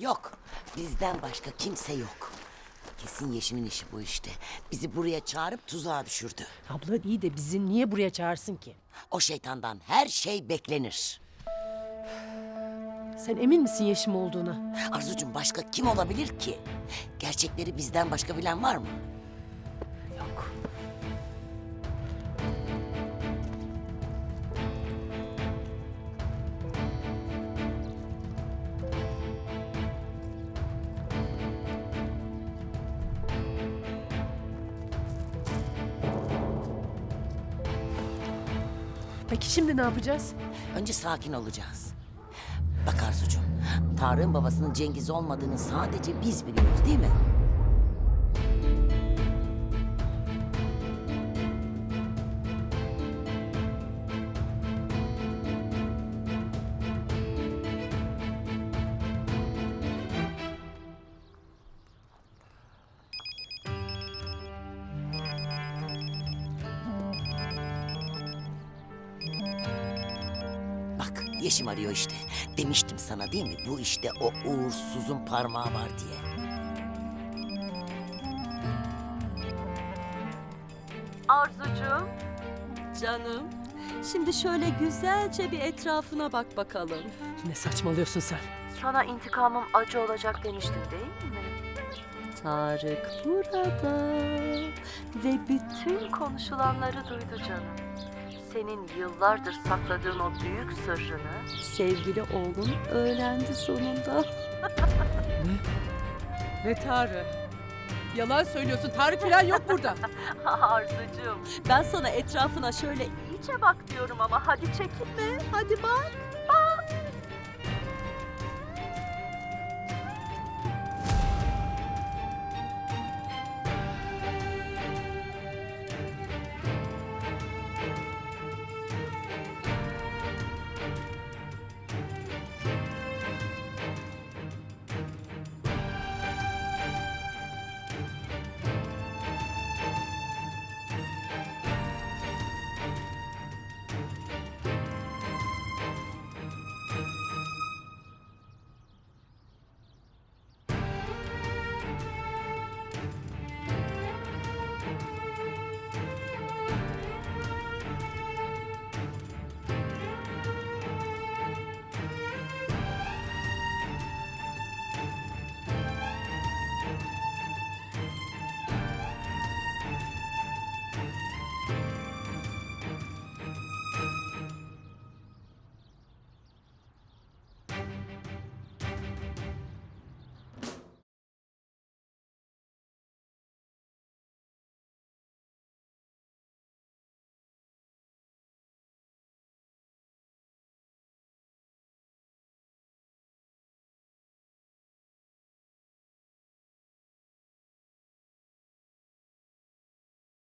Yok. Bizden başka kimse yok. Kesin Yeşim'in işi bu işte. Bizi buraya çağırıp tuzağa düşürdü. Abla iyi de bizi niye buraya çağırsın ki? O şeytandan her şey beklenir. Sen emin misin Yeşim olduğuna? Arzucuğum başka kim olabilir ki? Gerçekleri bizden başka bilen var mı? Peki şimdi ne yapacağız? Önce sakin olacağız. Bak Arzucuğum, Tarık'ın babasının Cengiz olmadığını sadece biz biliyoruz değil mi? Yeşim arıyor işte. Demiştim sana değil mi? Bu işte o uğursuzun parmağı var diye. Arzucuğum. Canım. Şimdi şöyle güzelce bir etrafına bak bakalım. Ne saçmalıyorsun sen? Sana intikamım acı olacak demiştim değil mi? Tarık burada ve bütün konuşulanları duydu canım. Senin yıllardır sakladığın o büyük sırrını sevgili oğlun öğrendi sonunda. Ne Tarık? Yalan söylüyorsun. Tarık falan yok burada. Arzucuğum ben sana etrafına şöyle iyice bak diyorum ama hadi çekinme hadi bak.